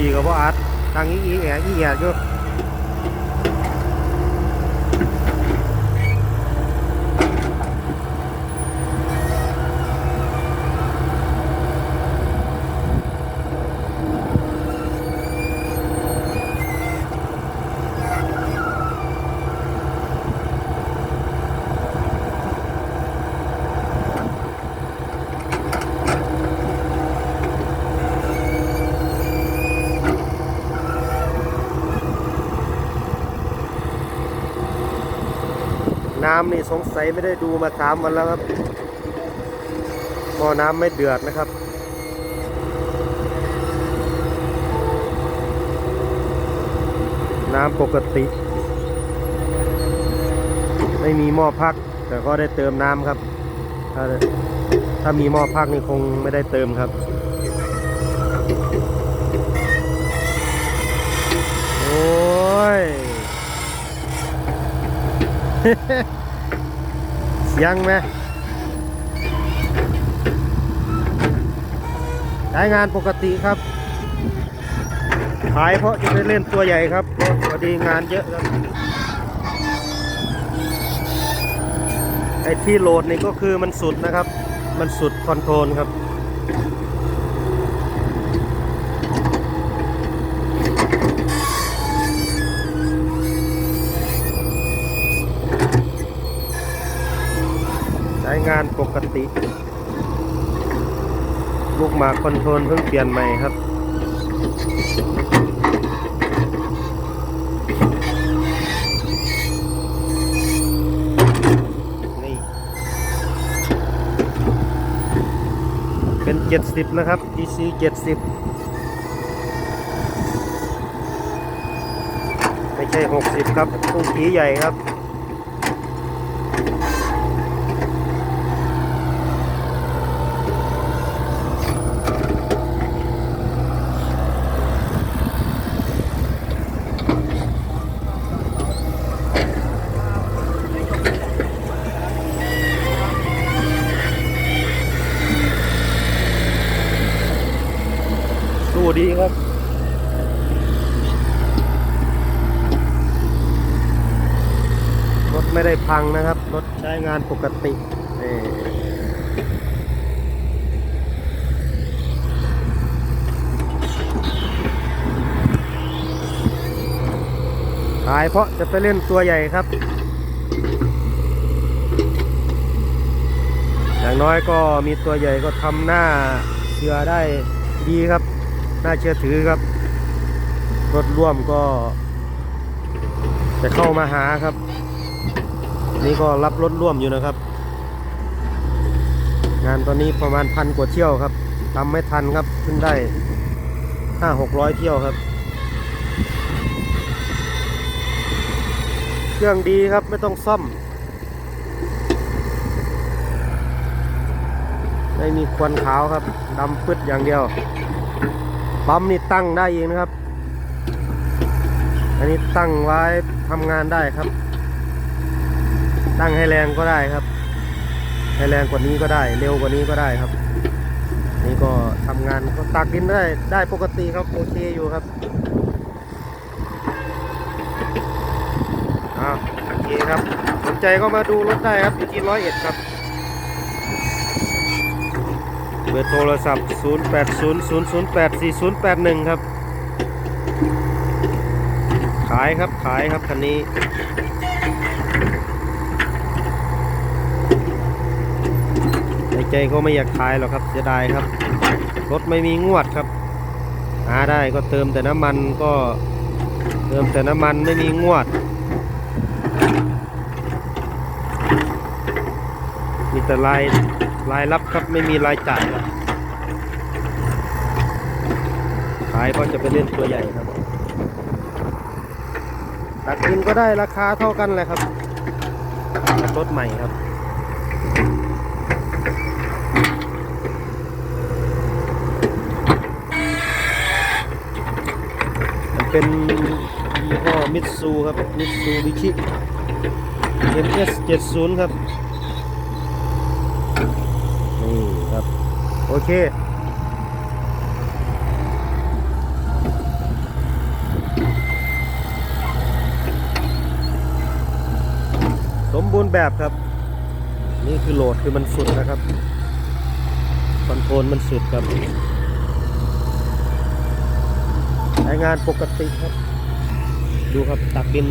ดีกับว่าอัดทางอีอีแอะอีแอะอยู่ำนี่สงสัยไม่ได้ดูมาสามวันแล้วครับพอน้ำไม่เดือดนะครับน้ำปกติ ไม่มีหม้อพัก แต่ก็ได้เติมน้ำครับ ถ้าถ้ามีหม้อพักนี่คงไม่ได้เติมครับ โอ้ย ยังไหมใช้งานปกติครับ ขายเพราะจะไปเล่นตัวใหญ่ครับเพราะพอดีงานเยอะครับ ไอ้ที่โหลดนี่ก็คือมันสุดนะครับ มันสุดคอนโทรลครับ ช้งานปกติ ลูกหมากคอนโทรลเพิ่งเปลี่ยนใหม่ครับนี่เป็น 70 นะครับ DC 70 ไม่ใช่ 60 ครับตุ้งผีใหญ่ครับ ดีครับรถไม่ได้พังนะครับ รถใช้งานปกตินี่ขายเพราะจะไปเล่นตัวใหญ่ครับ อย่างน้อยก็มีตัวใหญ่ก็ทำหน้าเชื่อได้ดีครับ น่าเชื่อถือครับ รถร่วมก็ จะเข้ามาหาครับ นี่ก็รับรถร่วมอยู่นะครับ งานตอนนี้ประมาณพันกว่าเที่ยวครับทำไม่ทันครับขึ้นได้ห้าหกร้อยเที่ยวครับ เครื่องดีครับไม่ต้องซ่อม ไม่มีควันขาวครับดำปึ๊ดอย่างเดียว ปั๊มนี่ตั้งได้เองนะครับ อันนี้ตั้งไว้ทำงานได้ครับ ตั้งให้แรงก็ได้ครับ ให้แรงกว่านี้ก็ได้ เร็วกว่านี้ก็ได้ครับ นี่ก็ทำงานก็ตักดินได้ได้ปกติครับโอเคอยู่ครับอ้าโอเคครับสนใจก็มาดูรถได้ครับอยู่ที่ร้อยเอ็ดครับ เบอร์โทรศัพท์ 0800084081 ครับ ขายครับขายครับคันนี้ ในใจก็ไม่อยากขายหรอกครับเสียดายครับ รถไม่มีงวดครับ หาได้ก็เติมแต่น้ำมันก็เติมแต่น้ำมันไม่มีงวด มีแต่ราย รายรับครับไม่มีรายจ่ายครับขายก็จะไปเล่นตัวใหญ่ครับตักดินก็ได้ราคาเท่ากันเลยครับกับรถใหม่ครับมันเป็นยี่ห้อมิตซูครับมิตซูบิชิ MS 70 ครับับ โอเคสมบูรณ์แบบครับ นี่คือโหลดคือมันสุดนะครับคอนโทรลมันสุดครับใช้งานปกติครับ ดูครับตักดิน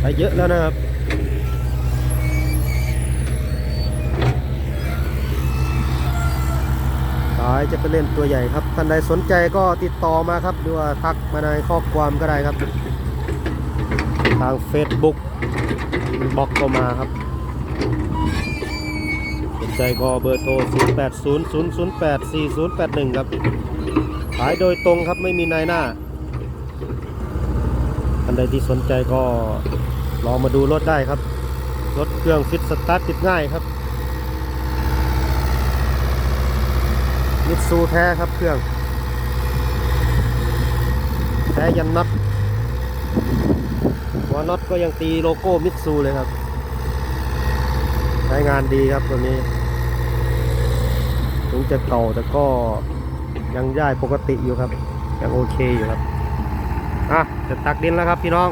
ไปเยอะแล้วนะครับายจะไปเล่นตัวใหญ่ครับท่านใดสนใจก็ติดต่อมาครับหรือว่าทักมาในข้อความก็ได้ครับ ทาง Facebook บล็อกก็มาครับสนใจก็เบอร์โทร 0 8 0 0 0 8 4 0 8 1 ครับ ขายโดยตรงครับไม่มีนายหน้าท่านใดที่สนใจก็ลองมาดูรถได้ครับ รถเครื่องฟิตสตาร์ทติดง่ายครับ มิตซูแท้ครับเครื่อง แท้ยันน็อตหัวน็อตก็ยังตีโลโก้มิตซูเลยครับ ใช้งานดีครับตัวนี้ ถึงจะเก่าแต่ก็ยังย่ายปกติอยู่ครับ ยังโอเคอยู่ครับ อะจะตักดินแล้วครับพี่น้อง